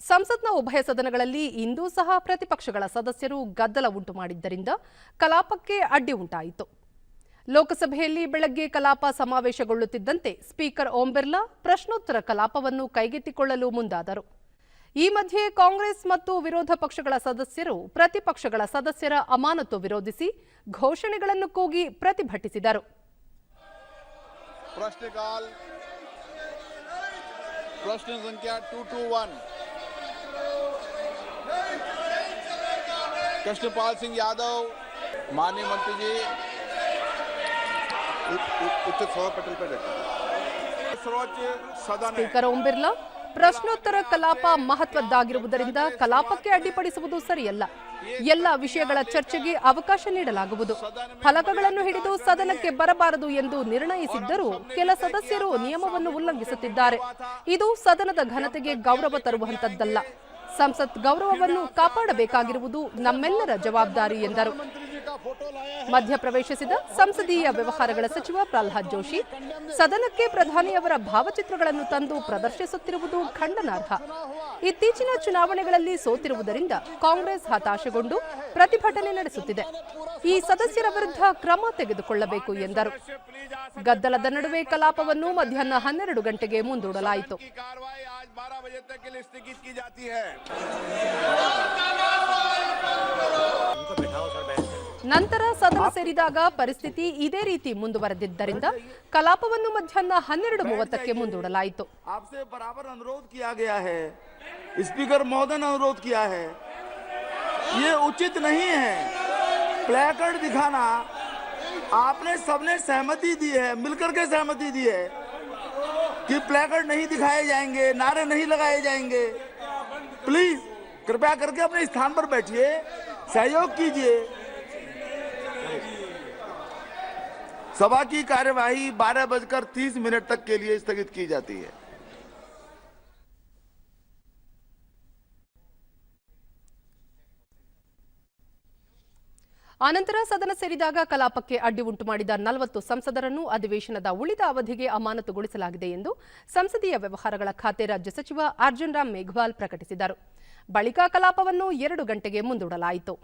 ಸಂಸತ್ನ ಉಭಯ ಸದನಗಳಲ್ಲಿ ಇಂದೂ ಸಹ ಪ್ರತಿಪಕ್ಷಗಳ ಸದಸ್ಯರು ಗದ್ದಲ ಉಂಟು ಮಾಡಿದ್ದರಿಂದ ಕಲಾಪಕ್ಕೆ ಅಡ್ಡಿ ಉಂಟಾಯಿತು. ಲೋಕಸಭೆಯಲ್ಲಿ ಬೆಳಗ್ಗೆ ಕಲಾಪ ಸಮಾವೇಶಗೊಳ್ಳುತ್ತಿದ್ದಂತೆ ಸ್ಪೀಕರ್ ಓಂ ಬಿರ್ಲಾ ಪ್ರಶ್ನೋತ್ತರ ಕಲಾಪವನ್ನು ಕೈಗೆತ್ತಿಕೊಳ್ಳಲು ಮುಂದಾದರು. ಈ ಮಧ್ಯೆ ಕಾಂಗ್ರೆಸ್ ಮತ್ತು ವಿರೋಧ ಪಕ್ಷಗಳ ಸದಸ್ಯರು ಪ್ರತಿಪಕ್ಷಗಳ ಸದಸ್ಯರ ಅಮಾನತು ವಿರೋಧಿಸಿ ಘೋಷಣೆಗಳನ್ನು ಕೂಗಿ ಪ್ರತಿಭಟಿಸಿದರು. ಪ್ರಶ್ನೆ ಸಂಖ್ಯೆ कृष्णपाल सिंह यादव माननीय मंत्री जी उ- उ- उच्च सभा पटल पर रखें सर्वोच्च सदन है ಸ್ಪೀಕರ್ ಓಂ ಬಿರ್ಲಾ ಪ್ರಶ್ನೋತ್ತರ ಕಲಾಪ ಮಹತ್ವದ್ದಾಗಿರುವುದರಿಂದ ಕಲಾಪಕ್ಕೆ ಅಡ್ಡಿಪಡಿಸುವುದು ಸರಿಯಲ್ಲ ಎಲ್ಲ ವಿಷಯಗಳ ಚರ್ಚೆಗೆ ಅವಕಾಶ ನೀಡಲಾಗುವುದು ಫಲಕಗಳನ್ನು ಹಿಡಿದು ಸದನಕ್ಕೆ ಬರಬಾರದು ಎಂದು ನಿರ್ಣಯಿಸಿದ್ದರೂ ಕೆಲ ಸದಸ್ಯರು ನಿಯಮವನ್ನು ಉಲ್ಲಂಘಿಸುತ್ತಿದ್ದಾರೆ ಇದು ಸದನದ ಘನತೆಗೆ ಗೌರವ ತರುವಂತದ್ದಲ್ಲ ಸಂಸತ್ ಗೌರವವನ್ನು ಕಾಪಾಡಬೇಕಾಗಿರುವುದು ನಮ್ಮೆಲ್ಲರ ಜವಾಬ್ದಾರಿ ಎಂದರು. ಮಧ್ಯಪ್ರವೇಶಿಸಿದ ಸಂಸದೀಯ ವ್ಯವಹಾರಗಳ ಸಚಿವ ಪ್ರಹ್ಲಾದ್ ಜೋಶಿ, ಸದನಕ್ಕೆ ಪ್ರಧಾನಿಯವರ ಭಾವಚಿತ್ರಗಳನ್ನು ತಂದು ಪ್ರದರ್ಶಿಸುತ್ತಿರುವುದು ಖಂಡನಾರ್ಹ. ಇತ್ತೀಚಿನ ಚುನಾವಣೆಗಳಲ್ಲಿ ಸೋತಿರುವುದರಿಂದ ಕಾಂಗ್ರೆಸ್ ಹತಾಶೆಗೊಂಡು ಪ್ರತಿಭಟನೆ ನಡೆಸುತ್ತಿದೆ. ಈ ಸದಸ್ಯರ ವಿರುದ್ಧ ಕ್ರಮ ತೆಗೆದುಕೊಳ್ಳಬೇಕು ಎಂದರು. ಗದ್ದಲದ ನಡುವೆ ಕಲಾಪವನ್ನು ಮಧ್ಯಾಹ್ನ ಹನ್ನೆರಡು ಗಂಟೆಗೆ ಮುಂದೂಡಲಾಯಿತು. ನಂತರ ಸದನ ಸೇರಿದಾಗ ಪರಿಸ್ಥಿತಿ ಇದೇ ರೀತಿ ಮುಂದುವರೆದಿದ್ದರಿಂದ ಕಲಾಪವನ್ನು ಮಧ್ಯಾಹ್ನ ಹನ್ನೆರಡು ಮೂವತ್ತಕ್ಕೆ ಮುಂದೂಡಲಾಯಿತು आपसे बराबर अनुरोध किया गया है स्पीकर महोदय ने अनुरोध किया है ये उचित नहीं है प्लेकार्ड दिखाना आपने सबने सहमति दी है मिलकर के सहमति दी है कि प्लेकार्ड नहीं दिखाए जाएंगे नारे नहीं लगाए जाएंगे प्लीज कृपया करके अपने स्थान पर बैठिए सहयोग कीजिए सभा की कार्यवाही बारह बजकर तीस मिनट तक के लिए स्थगित की जाती है ಆನಂತರ ಸದನ ಸೇರಿದಾಗ ಕಲಾಪಕ್ಕೆ ಅಡ್ಡಿ ಉಂಟು ಮಾಡಿದ ನಲವತ್ತು ಸಂಸದರನ್ನು ಅಧಿವೇಶನದ ಉಳಿದ ಅವಧಿಗೆ ಅಮಾನತುಗೊಳಿಸಲಾಗಿದೆ ಎಂದು ಸಂಸದೀಯ ವ್ಯವಹಾರಗಳ ಖಾತೆ ರಾಜ್ಯ ಸಚಿವ ಅರ್ಜುನ್ ರಾಮ್ ಮೇಘವಾಲ್ ಪ್ರಕಟಿಸಿದರು ಬಳಿಕ ಕಲಾಪವನ್ನು ಎರಡು ಗಂಟೆಗೆ ಮುಂದೂಡಲಾಯಿತು